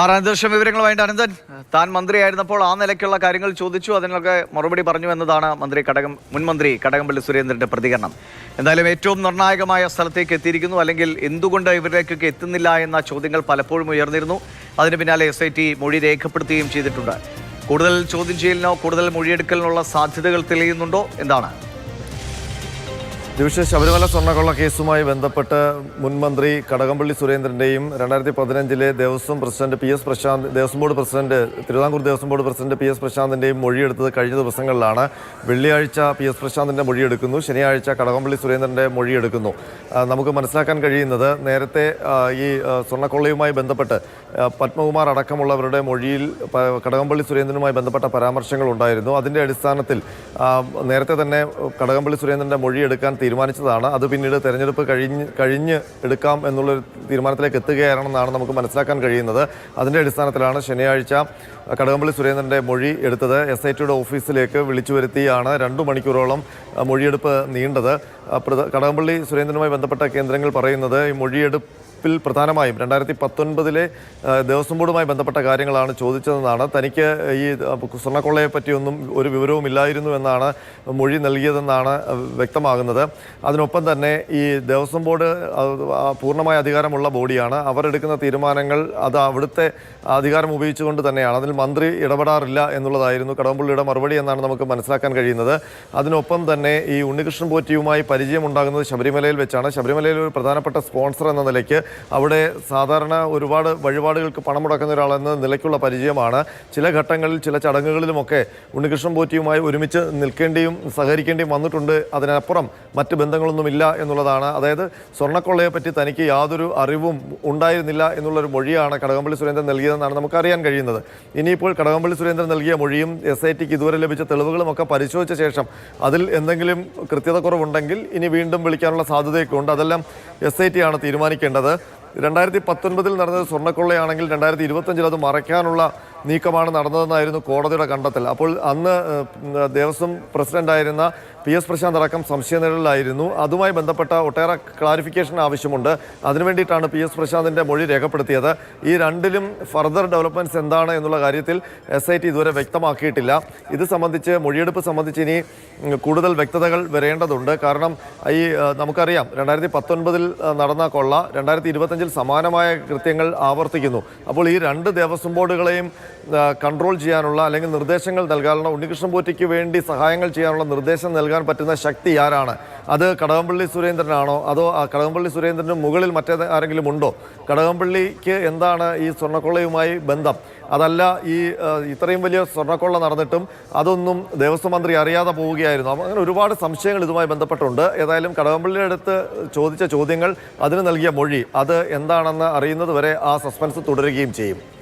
R വിവരങ്ങൾ വിവരങ്ങളുമായിട്ട് അനന്തൻ. താൻ മന്ത്രിയായിരുന്നപ്പോൾ ആ നിലയ്ക്കുള്ള കാര്യങ്ങൾ ചോദിച്ചു. അതിനൊക്കെ മറുപടി പറഞ്ഞു എന്നതാണ് മന്ത്രി കടകം മുൻമന്ത്രി കടകംപള്ളി സുരേന്ദ്രന്റെ പ്രതികരണം. എന്തായാലും ഏറ്റവും നിർണായകമായ സ്ഥലത്തേക്ക് എത്തിയിരിക്കുന്നു. അല്ലെങ്കിൽ എന്തുകൊണ്ട് ഇവരിലേക്കൊക്കെ എത്തുന്നില്ല എന്ന ചോദ്യങ്ങൾ പലപ്പോഴും ഉയർന്നിരുന്നു. അതിന് പിന്നാലെ എസ് മൊഴി രേഖപ്പെടുത്തുകയും ചെയ്തിട്ടുണ്ട്. കൂടുതൽ ചോദ്യം ചെയ്യലിനോ കൂടുതൽ മൊഴിയെടുക്കലിനുള്ള സാധ്യതകൾ തെളിയുന്നുണ്ടോ? എന്താണ്? ഡിവിഷൻ ശബരിമല സ്വർണക്കൊള്ള കേസുമായി ബന്ധപ്പെട്ട് മുൻ മന്ത്രി കടകംപള്ളി സുരേന്ദ്രന്റെയും രണ്ടായിരത്തി പതിനഞ്ചിലെ Devaswom president P S Prasanth Devaswom board president Thiruvithamkoor Devaswom board president P S പ്രശാന്തിന്റെയും മൊഴിയെടുത്തത് കഴിഞ്ഞ ദിവസങ്ങളിലാണ്. വെള്ളിയാഴ്ച പി എസ് പ്രശാന്തിന്റെ മൊഴിയെടുക്കുന്നു. ശനിയാഴ്ച കടകംപള്ളി സുരേന്ദ്രന്റെ മൊഴിയെടുക്കുന്നു. നമുക്ക് മനസ്സിലാക്കാൻ കഴിയുന്നത് നേരത്തെ ഈ സ്വർണക്കൊള്ളയുമായി ബന്ധപ്പെട്ട് പത്മകുമാർ അടക്കമുള്ളവരുടെ മൊഴിയിൽ കടകംപള്ളി സുരേന്ദ്രനുമായി ബന്ധപ്പെട്ട പരാമർശങ്ങൾ ഉണ്ടായിരുന്നു. അതിന്റെ അടിസ്ഥാനത്തിൽ നേരത്തെ തന്നെ കടകംപള്ളി സുരേന്ദ്രന്റെ മൊഴി എടുക്കാൻ തീരുമാനിച്ചതാണ്. അത് പിന്നീട് തെരഞ്ഞെടുപ്പ് കഴിഞ്ഞ് കഴിഞ്ഞ് എടുക്കാം എന്നുള്ളൊരു തീരുമാനത്തിലേക്ക് എത്തുകയാണെന്നാണ് നമുക്ക് മനസ്സിലാക്കാൻ കഴിയുന്നത്. അതിന്റെ അടിസ്ഥാനത്തിലാണ് ശനിയാഴ്ച കടകംപള്ളി സുരേന്ദ്രന്റെ മൊഴി എടുത്തത്. എസ് ഐ ടിയുടെ ഓഫീസിലേക്ക് വിളിച്ചു വരുത്തിയാണ് രണ്ടു മണിക്കൂറോളം മൊഴിയെടുപ്പ് നീണ്ടത്. കടകംപള്ളി സുരേന്ദ്രനുമായി ബന്ധപ്പെട്ട കേന്ദ്രങ്ങൾ പറയുന്നത് ഈ മൊഴിയെടുപ്പ് ിൽ പ്രധാനമായും രണ്ടായിരത്തി പത്തൊൻപതിലെ ദേവസ്വം ബോർഡുമായി ബന്ധപ്പെട്ട കാര്യങ്ങളാണ് ചോദിച്ചതെന്നാണ്. തനിക്ക് ഈ സ്വർണക്കൊള്ളയെ പറ്റിയൊന്നും ഒരു വിവരവും ഇല്ലായിരുന്നു എന്നാണ് മൊഴി നൽകിയതെന്നാണ് വ്യക്തമാകുന്നത്. അതിനൊപ്പം തന്നെ ഈ ദേവസ്വം ബോർഡ് പൂർണമായ അധികാരമുള്ള ബോഡിയാണ്. അവർ എടുക്കുന്ന തീരുമാനങ്ങൾ അത് അവിടുത്തെ അധികാരം ഉപയോഗിച്ചുകൊണ്ട് തന്നെയാണ്. അതിൽ മന്ത്രി ഇടപെടാറില്ല എന്നുള്ളതായിരുന്നു കടകംപള്ളിയുടെ മറുപടി എന്നാണ് നമുക്ക് മനസ്സിലാക്കാൻ കഴിയുന്നത്. അതിനൊപ്പം തന്നെ ഈ ഉണ്ണികൃഷ്ണൻ പോറ്റിയുമായി പരിചയമുണ്ടാകുന്നത് ശബരിമലയിൽ വെച്ചാണ്. ശബരിമലയിൽ ഒരു പ്രധാനപ്പെട്ട സ്പോൺസർ എന്ന നിലയ്ക്ക് അവിടെ സാധാരണ ഒരുപാട് വഴിപാടുകൾക്ക് പണം മുടക്കുന്ന ഒരാളെന്ന നിലയ്ക്കുള്ള പരിചയമാണ്. ചില ഘട്ടങ്ങളിൽ ചില ചടങ്ങുകളിലുമൊക്കെ ഉണ്ണികൃഷ്ണൻ പോറ്റിയുമായി ഒരുമിച്ച് നിൽക്കേണ്ടിയും സഹകരിക്കേണ്ടിയും വന്നിട്ടുണ്ട്. അതിനപ്പുറം മറ്റ് ബന്ധങ്ങളൊന്നുമില്ല എന്നുള്ളതാണ്. അതായത് സ്വർണക്കൊള്ളയെ പറ്റി തനിക്ക് യാതൊരു അറിവും ഉണ്ടായിരുന്നില്ല എന്നുള്ളൊരു മൊഴിയാണ് കടകംപള്ളി സുരേന്ദ്രൻ നൽകിയതെന്നാണ് നമുക്കറിയാൻ കഴിയുന്നത്. ഇനിയിപ്പോൾ കടകംപള്ളി സുരേന്ദ്രൻ നൽകിയ മൊഴിയും എസ് ഐ ടിക്ക് ഇതുവരെ ലഭിച്ച തെളിവുകളുമൊക്കെ പരിശോധിച്ച ശേഷം അതിൽ എന്തെങ്കിലും കൃത്യത കുറവുണ്ടെങ്കിൽ ഇനി വീണ്ടും വിളിക്കാനുള്ള സാധ്യതയൊക്കെ ഉണ്ട്. അതെല്ലാം എസ് ഐ ടി ആണ് തീരുമാനിക്കേണ്ടത്. രണ്ടായിരത്തി പത്തൊൻപതിൽ നടന്നത് സ്വർണക്കൊള്ളയാണെങ്കിൽ രണ്ടായിരത്തി ഇരുപത്തഞ്ചിൽ അത് മറയ്ക്കാനുള്ള നീക്കമാണ് നടന്നതെന്നായിരുന്നു കോടതിയുടെ കണ്ടെത്തൽ. അപ്പോൾ അന്ന് ദേവസ്വം പ്രസിഡന്റായിരുന്ന പി എസ് പ്രശാന്ത് അടക്കം സംശയനിഴലിലായിരുന്നു. അതുമായി ബന്ധപ്പെട്ട ഒട്ടേറെ ക്ലാരിഫിക്കേഷൻ ആവശ്യമുണ്ട്. അതിനുവേണ്ടിയിട്ടാണ് പി എസ് പ്രശാന്തിന്റെ മൊഴി രേഖപ്പെടുത്തിയത്. ഈ രണ്ടിലും ഫർദർ ഡെവലപ്മെന്റ്സ് എന്താണ് എന്നുള്ള കാര്യത്തിൽ എസ് ഐ ടി ഇതുവരെ വ്യക്തമാക്കിയിട്ടില്ല. ഇത് സംബന്ധിച്ച് മൊഴിയെടുപ്പ് സംബന്ധിച്ച് ഇനി കൂടുതൽ വ്യക്തതകൾ വരേണ്ടതുണ്ട്. കാരണം ഈ നമുക്കറിയാം രണ്ടായിരത്തി പത്തൊൻപതിൽ നടന്ന കൊള്ള രണ്ടായിരത്തി ഇരുപത്തഞ്ചിൽ സമാനമായ കൃത്യങ്ങൾ ആവർത്തിക്കുന്നു. അപ്പോൾ ഈ രണ്ട് ദേവസ്വം ബോർഡുകളെയും കൺട്രോൾ ചെയ്യാനുള്ള അല്ലെങ്കിൽ നിർദ്ദേശങ്ങൾ നൽകാനുള്ള ഉണ്ണികൃഷ്ണൻ പോറ്റയ്ക്ക് വേണ്ടി സഹായങ്ങൾ ചെയ്യാനുള്ള നിർദ്ദേശം നൽകാൻ പറ്റുന്ന ശക്തി ആരാണ്? അത് കടകംപള്ളി സുരേന്ദ്രനാണോ? അതോ കടകംപള്ളി സുരേന്ദ്രന് മുകളിൽ മറ്റേ ആരെങ്കിലും ഉണ്ടോ? കടകംപള്ളിക്ക് എന്താണ് ഈ സ്വർണക്കൊള്ളയുമായി ബന്ധം? അതല്ല ഈ ഇത്രയും വലിയ സ്വർണക്കൊള്ള നടന്നിട്ടും അതൊന്നും ദേവസ്വം മന്ത്രി അറിയാതെ പോവുകയായിരുന്നു. അങ്ങനെ ഒരുപാട് സംശയങ്ങൾ ഇതുമായി ബന്ധപ്പെട്ടുണ്ട്. ഏതായാലും കടകംപള്ളിയുടെ അടുത്ത് ചോദിച്ച ചോദ്യങ്ങൾ അതിന് നൽകിയ മൊഴി അത് എന്താണെന്ന് അറിയുന്നത് വരെ ആ സസ്പെൻസ് തുടരുകയും ചെയ്യും.